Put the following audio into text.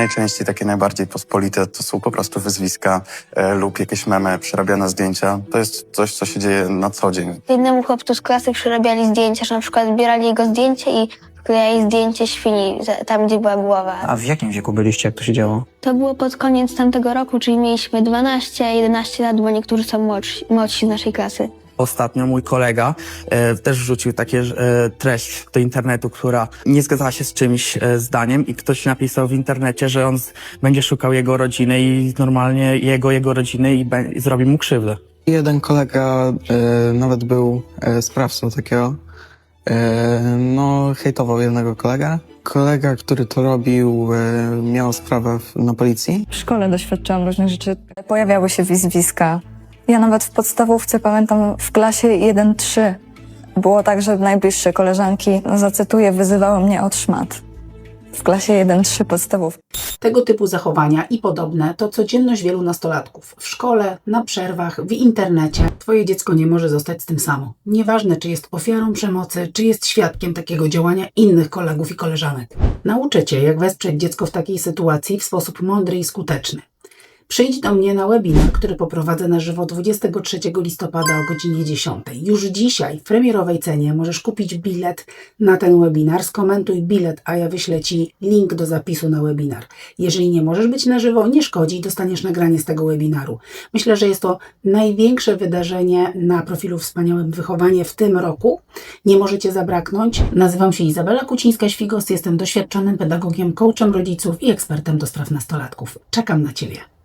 Najczęściej takie najbardziej pospolite to są po prostu wyzwiska e, lub jakieś memy, przerabiane zdjęcia. To jest coś, co się dzieje na co dzień. Jednemu chłopcu z klasy przerabiali zdjęcia, że na przykład zbierali jego zdjęcie i wklejali zdjęcie świni za- tam, gdzie była głowa. A w jakim wieku byliście, jak to się działo? To było pod koniec tamtego roku, czyli mieliśmy 12-11 lat, bo niektórzy są młodsi, młodsi z naszej klasy. Ostatnio mój kolega e, też wrzucił takie e, treść do internetu, która nie zgadzała się z czymś e, zdaniem i ktoś napisał w internecie, że on z, będzie szukał jego rodziny i normalnie jego, jego rodziny i, be, i zrobi mu krzywdę. Jeden kolega e, nawet był e, sprawcą takiego. E, no, hejtował jednego kolegę. Kolega, który to robił, e, miał sprawę w, na policji. W szkole doświadczyłam różnych rzeczy. Pojawiały się wyzwiska. Ja nawet w podstawówce pamiętam w klasie 1-3 było tak, że najbliższe koleżanki, no zacytuję, wyzywały mnie od szmat. W klasie 1-3 podstawówki. Tego typu zachowania i podobne to codzienność wielu nastolatków. W szkole, na przerwach, w internecie. Twoje dziecko nie może zostać z tym samo. Nieważne, czy jest ofiarą przemocy, czy jest świadkiem takiego działania innych kolegów i koleżanek. Nauczę Cię, jak wesprzeć dziecko w takiej sytuacji w sposób mądry i skuteczny. Przyjdź do mnie na webinar, który poprowadzę na żywo 23 listopada o godzinie 10. Już dzisiaj w premierowej cenie możesz kupić bilet na ten webinar. Skomentuj bilet, a ja wyślę Ci link do zapisu na webinar. Jeżeli nie możesz być na żywo, nie szkodzi, dostaniesz nagranie z tego webinaru. Myślę, że jest to największe wydarzenie na profilu Wspaniałym Wychowanie w tym roku. Nie możecie zabraknąć. Nazywam się Izabela Kucińska-Świgos, jestem doświadczonym pedagogiem, coachem rodziców i ekspertem do spraw nastolatków. Czekam na Ciebie.